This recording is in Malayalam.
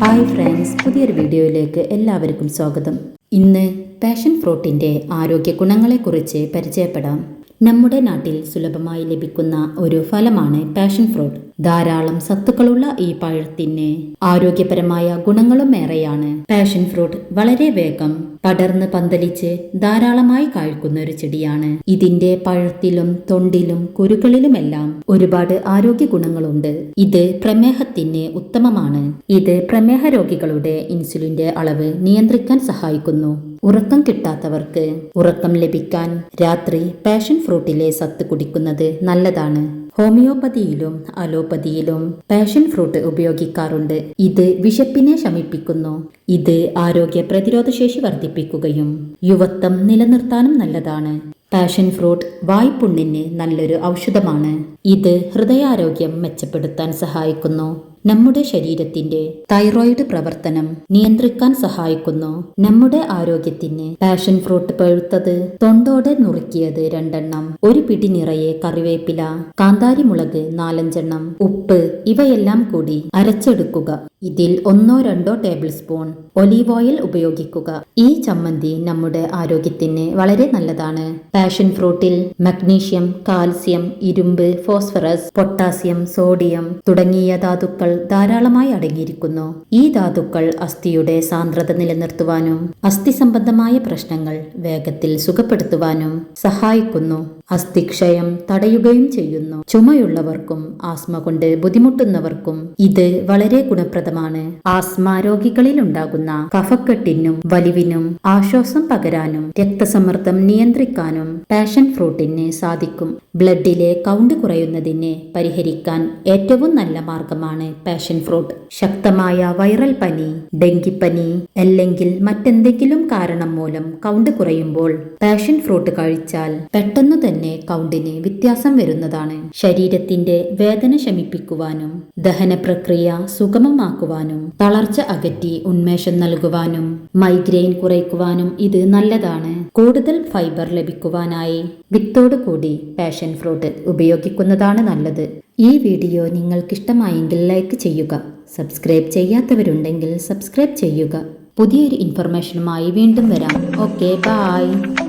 ഹായ് ഫ്രണ്ട്സ് പുതിയൊരു വീഡിയോയിലേക്ക് എല്ലാവർക്കും സ്വാഗതം. ഇന്ന് പാഷൻ ഫ്രൂട്ടിന്റെ ആരോഗ്യ ഗുണങ്ങളെക്കുറിച്ച് പരിചയപ്പെടാം. നമ്മുടെ നാട്ടിൽ സുലഭമായി ലഭിക്കുന്ന ഒരു ഫലമാണ് പാഷൻ ഫ്രൂട്ട്. ധാരാളം സത്തുക്കളുള്ള ഈ പഴത്തിന്. ആരോഗ്യപരമായ ഗുണങ്ങളും ഏറെയാണ്. പാഷൻ ഫ്രൂട്ട് വളരെ വേഗം പടർന്ന് പന്തലിച്ച് ധാരാളമായി കഴിക്കുന്ന ഒരു ചെടിയാണ്. ഇതിന്റെ പഴത്തിലും തൊണ്ടിലും കുരുക്കളിലുമെല്ലാം ഒരുപാട് ആരോഗ്യ ഗുണങ്ങളുണ്ട്. ഇത് പ്രമേഹത്തിന് ഉത്തമമാണ്. ഇത് പ്രമേഹ രോഗികളുടെ ഇൻസുലിന്റെ അളവ് നിയന്ത്രിക്കാൻ സഹായിക്കുന്നു. ഉറക്കം കിട്ടാത്തവർക്ക് ഉറക്കം ലഭിക്കാൻ രാത്രി പാഷൻ ഫ്രൂട്ടിലെ സത്ത് കുടിക്കുന്നത് നല്ലതാണ്. ഹോമിയോപ്പതിയിലും അലോപ്പതിയിലും പാഷൻ ഫ്രൂട്ട് ഉപയോഗിക്കാറുണ്ട്. ഇത് വിശപ്പിനെ ശമിപ്പിക്കുന്നു. ഇത് ആരോഗ്യ പ്രതിരോധ ശേഷി വർദ്ധിപ്പിക്കുകയും യുവത്വം നിലനിർത്താനും നല്ലതാണ്. പാഷൻ ഫ്രൂട്ട് വായ്പുണ്ണിന് നല്ലൊരു ഔഷധമാണ്. ഇത് ഹൃദയാരോഗ്യം മെച്ചപ്പെടുത്താൻ സഹായിക്കുന്നു. നമ്മുടെ ശരീരത്തിന്റെ തൈറോയിഡ് പ്രവർത്തനം നിയന്ത്രിക്കാൻ സഹായിക്കുന്നു. നമ്മുടെ ആരോഗ്യത്തിന് പാഷൻ ഫ്രൂട്ട് പഴുത്തത് തൊണ്ടോടെ നുറുക്കിയത് രണ്ടെണ്ണം ഒരു പിടി നിറയെ കറിവേപ്പില കാന്താരിമുളക് നാലഞ്ചെണ്ണം ഉപ്പ് ഇവയെല്ലാം കൂടി അരച്ചെടുക്കുക. ഇതിൽ ഒന്നോ രണ്ടോ ടേബിൾ സ്പൂൺ ഒലീവ് ഓയിൽ ഉപയോഗിക്കുക. ഈ ചമ്മന്തി നമ്മുടെ ആരോഗ്യത്തിന് വളരെ നല്ലതാണ്. പാഷൻ ഫ്രൂട്ടിൽ മഗ്നീഷ്യം കാൽസ്യം ഇരുമ്പ് ഫോസ്ഫറസ് പൊട്ടാസ്യം സോഡിയം തുടങ്ങിയ ധാതുക്കൾ ധാരാളമായി അടങ്ങിയിരിക്കുന്നു. ഈ ധാതുക്കൾ അസ്ഥിയുടെ സാന്ദ്രത നിലനിർത്തുവാനും അസ്ഥി സംബന്ധമായ പ്രശ്നങ്ങൾ വേഗത്തിൽ സുഖപ്പെടുത്തുവാനും സഹായിക്കുന്നു. അസ്ഥിക്ഷയം തടയുകയും ചെയ്യുന്നു. ചുമയുള്ളവർക്കും ആസ്മ കൊണ്ട് ബുദ്ധിമുട്ടുന്നവർക്കും ഇത് വളരെ ഗുണപ്രദമാണ്. ആസ്മ രോഗികളിൽ ഉണ്ടാകുന്ന കഫക്കെട്ടിനും വലിവിനും ആശ്വാസം പകരാനും രക്തസമ്മർദ്ദം നിയന്ത്രിക്കാനും പാഷൻ ഫ്രൂട്ടിന് സാധിക്കും. ബ്ലഡിലെ കൗണ്ട് കുറയുന്നതിനെ പരിഹരിക്കാൻ ഏറ്റവും നല്ല മാർഗമാണ് പാഷൻ ഫ്രൂട്ട്. ശക്തമായ വൈറൽ പനി ഡെങ്കിപ്പനി അല്ലെങ്കിൽ മറ്റെന്തെങ്കിലും കാരണം മൂലം കൗണ്ട് കുറയുമ്പോൾ പാഷൻ ഫ്രൂട്ട് കഴിച്ചാൽ പെട്ടെന്നു തന്നെ കൗണ്ടിന് വ്യത്യാസം വരുന്നതാണ്. ശരീരത്തിന്റെ വേദന ശമിപ്പിക്കുവാനും ദഹന പ്രക്രിയ സുഗമമാക്കുവാനും തളർച്ച അകറ്റി ഉന്മേഷം നൽകുവാനും മൈഗ്രെയിൻ കുറയ്ക്കുവാനും ഇത് നല്ലതാണ്. കൂടുതൽ ഫൈബർ ലഭിക്കുവാനായി വിത്തോടു കൂടി പാഷൻ ഫ്രൂട്ട് ഉപയോഗിക്കുന്നതാണ് നല്ലത്. ഈ വീഡിയോ നിങ്ങൾക്കിഷ്ടമായെങ്കിൽ ലൈക്ക് ചെയ്യുക സബ്സ്ക്രൈബ് ചെയ്യാത്തവരുണ്ടെങ്കിൽ സബ്സ്ക്രൈബ് ചെയ്യുക. പുതിയൊരു ഇൻഫർമേഷനുമായി വീണ്ടും വരാം. Okay bye.